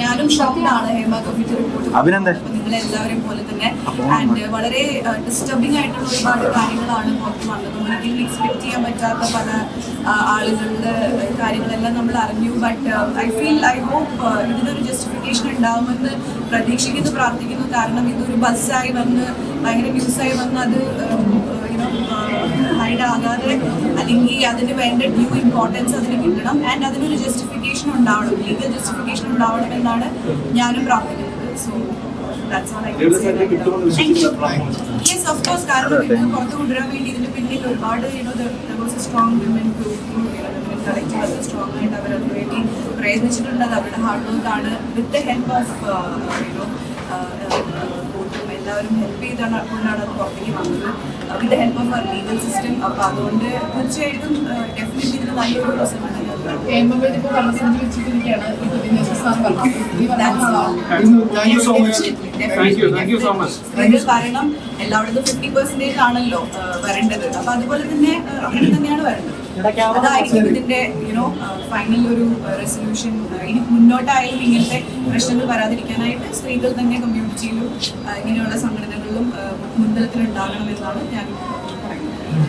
ഞാനും ഷോക്കിലാണ് Hema committee report എല്ലാവരെയും പോലെ തന്നെ ആൻഡ് വളരെ ഡിസ്റ്റർബിംഗ് ആയിട്ടുള്ള ഒരുപാട് കാര്യങ്ങളാണ് പുറത്ത് വന്നത്. ഒരിക്കലും എക്സ്പെക്ട് ചെയ്യാൻ പറ്റാത്ത പല ആളുകളുടെ കാര്യങ്ങളെല്ലാം നമ്മൾ അറിഞ്ഞു. But I feel I hope ഇതിനൊരു ജസ്റ്റിഫിക്കേഷൻ ഉണ്ടാവുമെന്ന് പ്രതീക്ഷിക്കുന്നു പ്രാർത്ഥിക്കുന്നു. കാരണം ഇതൊരു ബസ്സായി വന്ന് ഭയങ്കര ന്യൂസായി വന്ന് അത് അല്ലെങ്കിൽ അതിന് വേണ്ട ഡ്യൂ ഇമ്പോർട്ടൻസ് അതിന് കിട്ടണം. ആൻഡ് അതിനൊരു ജസ്റ്റിഫിക്കേഷൻ ഉണ്ടാവണം. ലീഗൽ ജസ്റ്റിഫിക്കേഷൻ ഉണ്ടാവണം എന്നാണ് ഞാനും പ്രാർത്ഥിക്കുന്നത്. സോ യെസ് ഓഫ് കോഴ്സ് കാരണം ഇതിന് പുറത്ത് കൊണ്ടുവരാൻ വേണ്ടി ഇതിന് പിന്നിൽ ഒരുപാട് സ്ട്രോങ് വിമൻ സ്ട്രോങ് ആയിട്ട് അവർ അവരുടെ ഹാർഡ് വർക്ക് ആണ്. With the help of you know എല്ലാവരും ഹെൽപ്പ് ചെയ്താണ് കൊണ്ടാണ് അത് പുറത്തേക്ക് വന്നത് with the help of our legal system അപ്പോൾ അതുകൊണ്ട് തീർച്ചയായിട്ടും ഡെഫിനറ്റ്ലി ഇത് നല്ലൊരു. സ്ത്രീകൾ കാരണം എല്ലായിടത്തും ഫിഫ്റ്റി പെർസെന്റേജ് ആണല്ലോ വരേണ്ടത്. അപ്പൊ അതുപോലെ തന്നെ അങ്ങനെ തന്നെയാണ് വരേണ്ടത്. അതായിരിക്കും ഇതിന്റെ യുനോ ഫൈനൽ ഒരു റെസൊല്യൂഷൻ ഇനി മുന്നോട്ടായാലും ഇങ്ങനത്തെ പ്രശ്നങ്ങൾ വരാതിരിക്കാനായിട്ട് സ്ത്രീകൾ തന്നെ കമ്മ്യൂണിറ്റിയിലും ഇങ്ങനെയുള്ള സംഘടനകളിലും മുൻതലത്തിൽ ഉണ്ടാകണം എന്നാണ് ഞാൻ പറയുന്നത്.